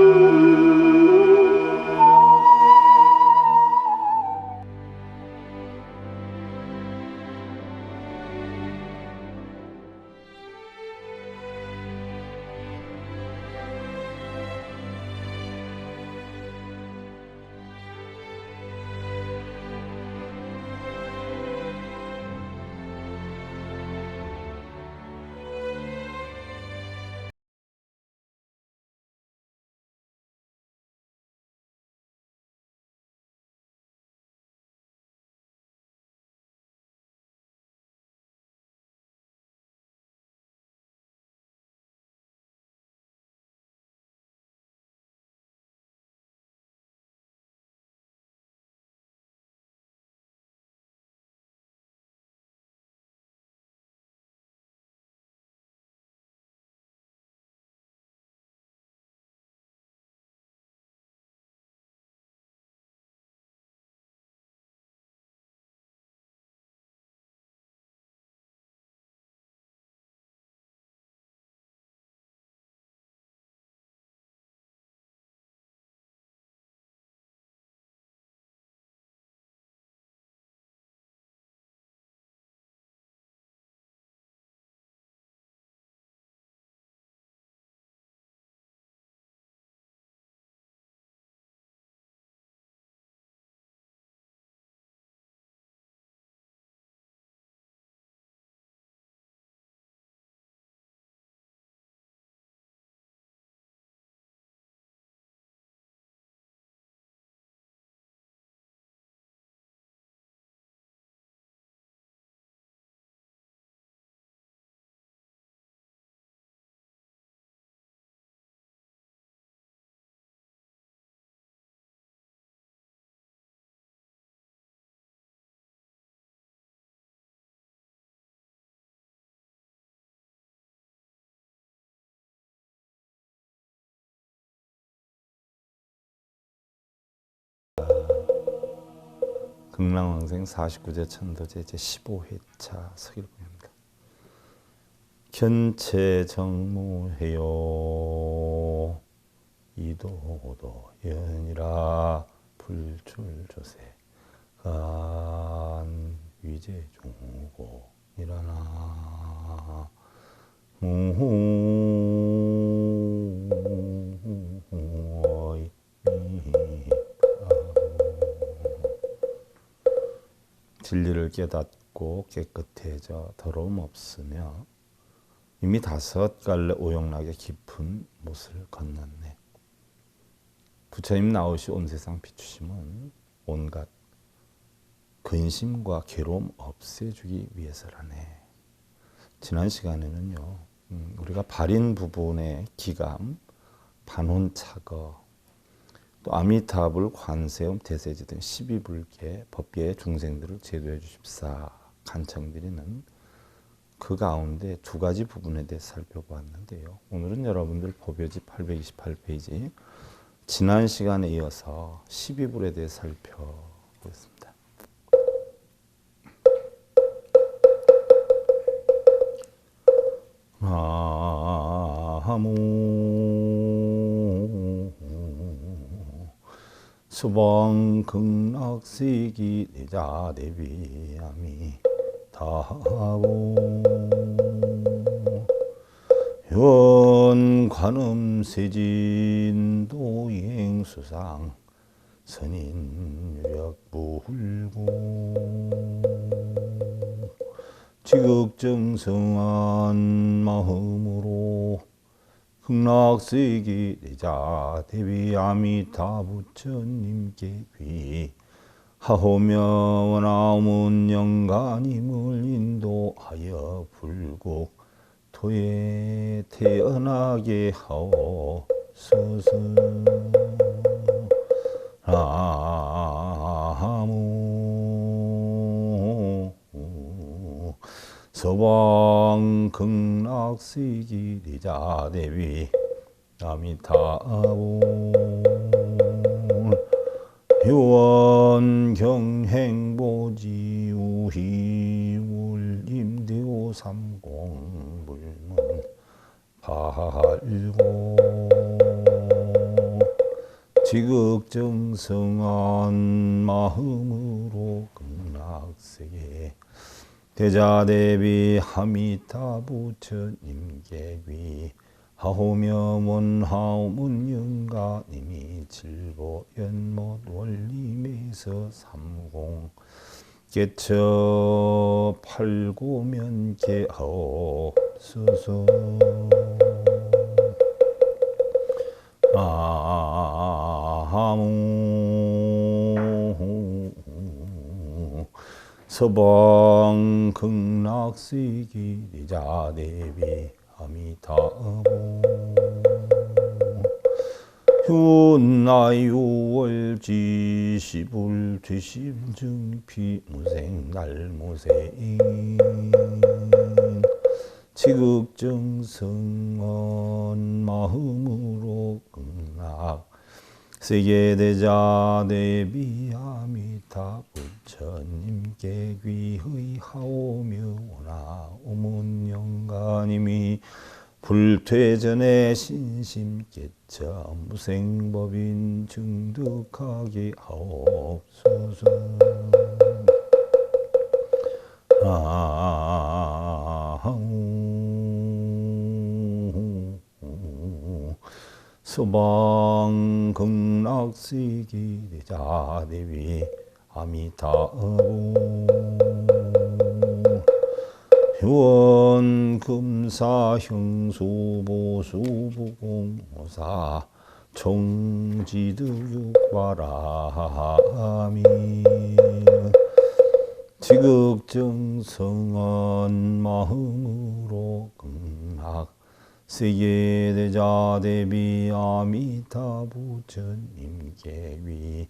Thank. 극랑왕생 49제 천도제 제 15회차 서길봉입니다. 견체 정무해요. 이도도 연이라 불출조세. 간 위제 종고 일어나. 무호 진리를 깨닫고 깨끗해져 더러움 없으며 이미 다섯 갈래 오용락의 깊은 못을 건넜네. 부처님 나오시 온 세상 비추심은 온갖 근심과 괴로움 없애주기 위해서라네. 지난 시간에는요, 음, 우리가 발인 부분의 기감, 반혼차거, 또 아미타불, 관세음, 대세지 등 12불계 법계의 중생들을 제도해 주십사 간청드리는 그 가운데 두 가지 부분에 대해 살펴보았는데요. 오늘은 여러분들 법요지 828페이지 지난 시간에 이어서 12불에 대해 살펴보겠습니다. 아무 수방 극락세기 내자 대비함이 다보 현관음 세진 도행 수상 선인 유력불구 지극정성한 마음으로 극락세기 내자 대비 아미타 부처님께 귀하오며 원하문 영가님을 인도하여 불국 토에 태어나게 하옵소서. 나무 서방 극락세기 대자 대비 아미타보 효원 경행보지 우희울임대오 삼공 불문 팔고. 지극정성한 마음으로 극락세계 대자 대비 하미타 부처님께 귀하오며 원하오문 영가님이 칠보 연못 원림에서 삼공. 개처 팔고면 개하옵소서 아무 서방 극락세기 대자 대비 아미타보 훈나유월 지 시불 되심증피 무생 날무생 지극정성한 마음으로 극락 세계대자 대비아미타 부처님께 귀의하오며 원하오문 영가님이 불퇴전에 신심께차 무생법인 증득하게 하옵소서. 아 서방 극락세기 대자 대비 아미타보 효원 금사 형수 보수 부공사 총지득육바라미 지극정성한 마음으로 극락 세계대자 대비 아미타 부처님께 위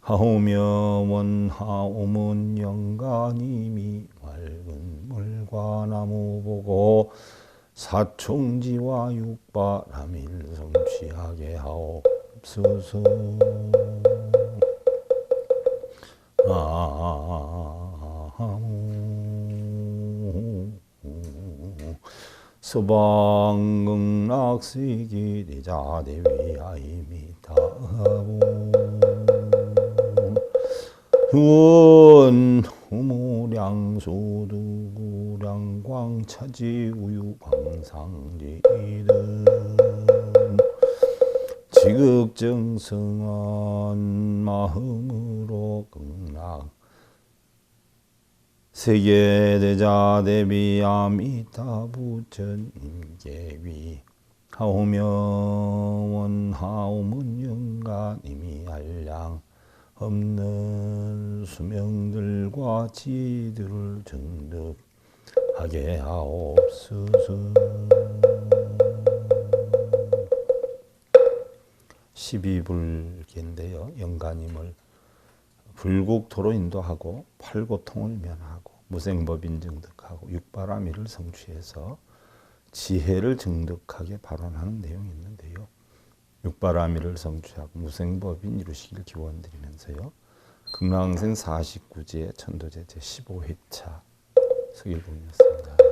하오며 원하오문 영가님이 맑은 물과 나무 보고 사총지와 육바람일 성취하게 하옵소서 서방극락시기 대자대위아이미타보 huân hu 량 소두구 량 광 차지 우유 광상지등 지극정성한 마음으로 극락 세계대자 대비 아미타 부처 임계위 하오며 원하오문 영가 이미 알량 없는 수명들과 지들을 정득하게 하옵소서. 십이불기인데요. 영가님을 불국토로 인도하고 팔고통을 면하고 무생법인 정득하고 육바라미를 성취해서 지혜를 정득하게 발언하는 내용이 있는데요. 육바라미를 성취하고 무생법인 이루시길 기원드리면서요. 극락생 49제 천도제 제15회차 서길봉이었습니다.